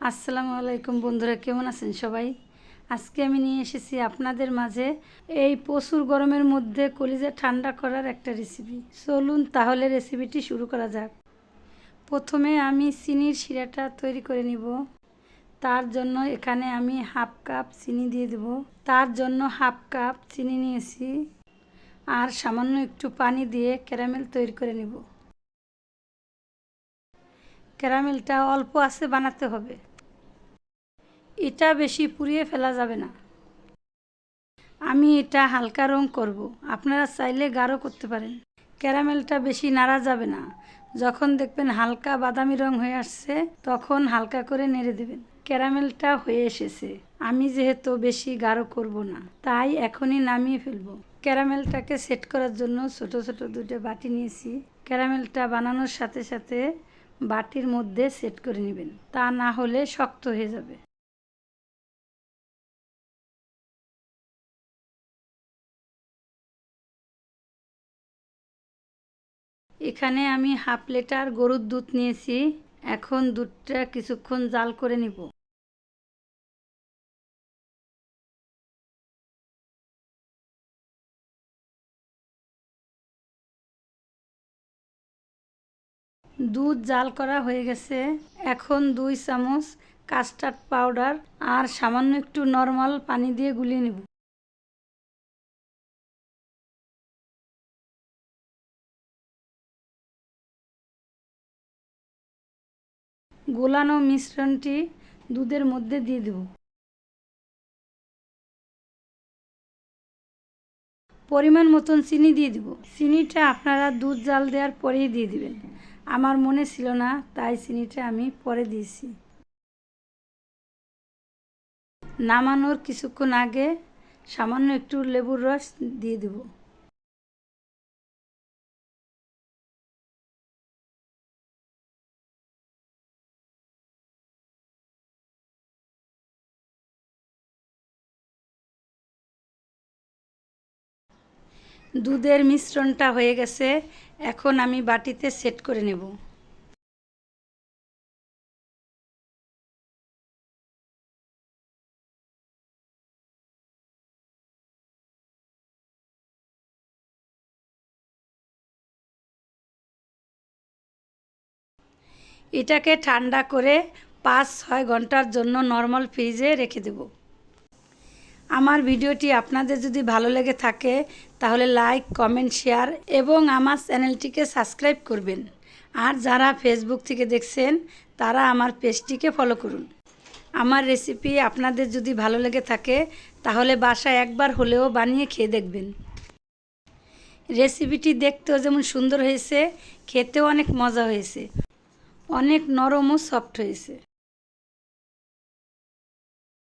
আসসালামু আলাইকুম বন্ধুরা, কেমন আছেন সবাই? আজকে আমি নিয়ে এসেছি আপনাদের মাঝে এই প্রচুর গরমের মধ্যে কলিজা ঠান্ডা করার একটা রেসিপি চলুন তাহলে রেসিপিটি শুরু করা যাক। প্রথমে আমি চিনির শিরাটা তৈরি করে নিব। তার জন্য এখানে আমি হাফ কাপ চিনি দিয়ে দেব। তার জন্য হাফ কাপ চিনি নিয়েছি। আর সামান্য একটু পানি দিয়ে ক্যারামেল তৈরি করে নিব। ক্যারামেলটা অল্প আছে, বানাতে হবে। এটা বেশি পুড়িয়ে ফেলা যাবে না। আমি এটা হালকা রং করব। আপনারা চাইলে গাঢ় করতে পারেন। ক্যারামেলটা বেশি নাড়া যাবে না। যখন দেখবেন হালকা বাদামি রং হয়ে আসছে, তখন হালকা করে নেড়ে দেবেন। ক্যারামেলটা হয়ে এসেছে। আমি যেহেতু বেশি গাঢ় করব না, তাই এখনই নামিয়ে ফেলব। ক্যারামেলটাকে সেট করার জন্য ছোট ছোট দুটো বাটি নিয়েছি। ক্যারামেলটা বানানোর সাথে সাথে বাটির মধ্যে সেট করে নেবেন। তা না হলে শক্ত হয়ে যাবে। এখানে আমি হাফ লিটার গরুর দুধ নিয়েছি। এখন দুধটা কিছুক্ষণ জাল করে নিব। দুধ জাল করা হয়ে গেছে। এখন দুই চামচ কাস্টার্ড পাউডার আর সামান্য একটু নর্মাল পানি দিয়ে গুলিয়ে নেব। গোলানো মিশ্রণটি দুধের মধ্যে দিয়ে দেব। পরিমাণ মতন চিনি দিয়ে দিব। চিনিটা আপনারা দুধ জাল দেওয়ার পরেই দিয়ে দিবেন। আমার মনে ছিল না, তাই চিনিটা আমি পরে দিয়েছি। নামানোর কিছুক্ষণ আগে সামান্য একটু লেবুর রস দিয়ে দেব। দুধের মিশ্রণটা হয়ে গেছে, এখন আমি বাটিতে সেট করে নেব। এটাকে ঠান্ডা করে পাঁচ ছয় ঘণ্টার জন্য নর্মাল ফ্রিজে রেখে দেব। আমার ভিডিওটি আপনাদের যদি ভালো লেগে থাকে, তাহলে লাইক, কমেন্ট, শেয়ার এবং আমার চ্যানেলটিকে সাবস্ক্রাইব করবেন। আর যারা ফেসবুক থেকে দেখছেন, তারা আমার পেজটিকে ফলো করুন। আমার রেসিপি আপনাদের যদি ভালো লেগে থাকে, তাহলে বাসায় একবার হলেও বানিয়ে খেয়ে দেখবেন। রেসিপিটি দেখতেও যেমন সুন্দর হয়েছে, খেতেও অনেক মজা হয়েছে। অনেক নরম ও সফট হয়েছে।